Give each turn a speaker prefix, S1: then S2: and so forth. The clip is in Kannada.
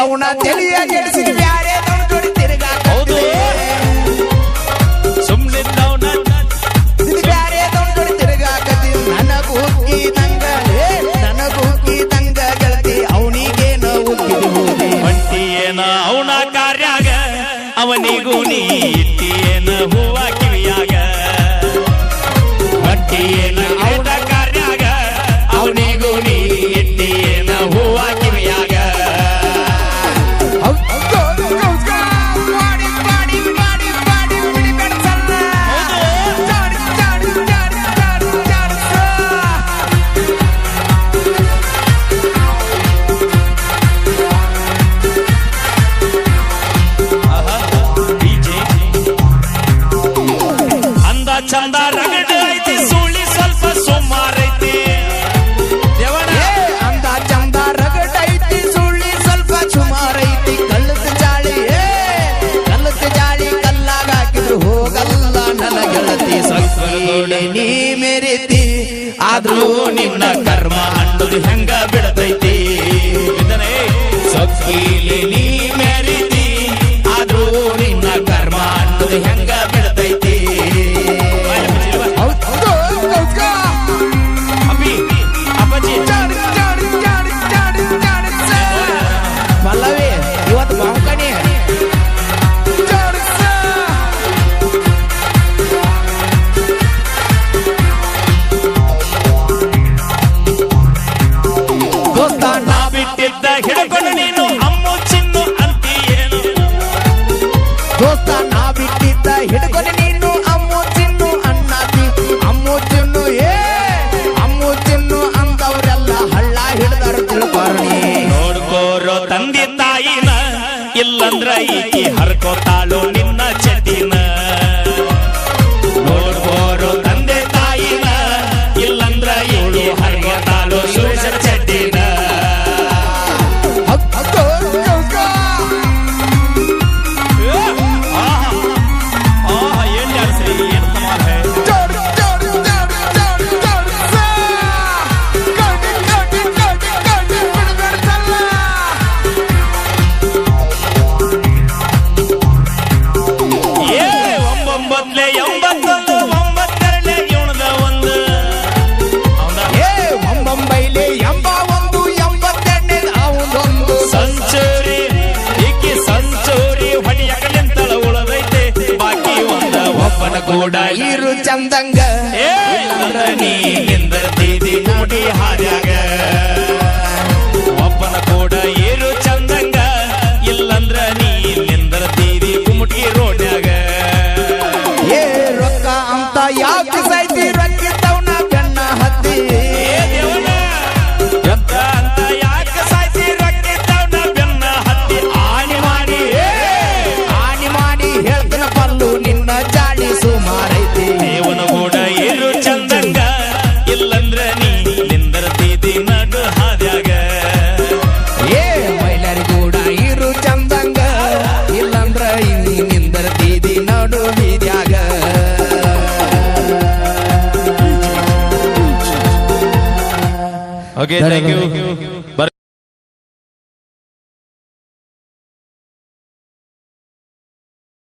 S1: ಸೌಣ ತಿಳಿಯ ಗೆಡಿಸಿದ ಬ್ಯಾರೆ
S2: ಚಂದ ರಗಡ ಐತಿ, ಸುಳಿ ಸ್ವಲ್ಪ ಸುಮಾರೈತಿ
S1: ಅಂದ ಚಂದ ರಗಡ ಐತಿ, ಸುಳಿ ಸ್ವಲ್ಪ ಸುಮಾರೈತಿ ಕಳ್ಳದ ಜಾಳಿ ಕಳ್ಳದ ಜಾಳಿ ಕಲ್ಲಾಗ ಹಾಕಿದ್ರು ಹೋಗಲ್ಲ ನನ್ನ ಗೆಳತಿ. ಸ್ವಲ್ಪ ನೀ ಮೇರಿತಿ, ಆದ್ರೂ
S2: ನಿನ್ನ ಕರ್ಮ ಅನ್ನೋದು ಹೆಂಗ ahí. ಮೊದ್ಲೆ ಒಂದು.
S1: ಏ ಎಂಬ ಒಂದು ಎಂಬತ್ತೆರಡನೇ ಅವನೊಂದು.
S2: ಸಂಚೂರಿ ಈಕಿ ಸಂಚೂರಿ ಹೊಡಿಯಕಲಿಂತಳ ಉಳದೈತೆ. ಬಾಕಿ ಒಂದ ಒಬ್ಬನ ಕೂಡ
S1: ಇರು ಚಂದಂಗ.
S2: ಏ ನೀ ನಿಂದ ನೋಡಿ ಹಾರ್ಯಾಗ Yeah. Okay, thank you.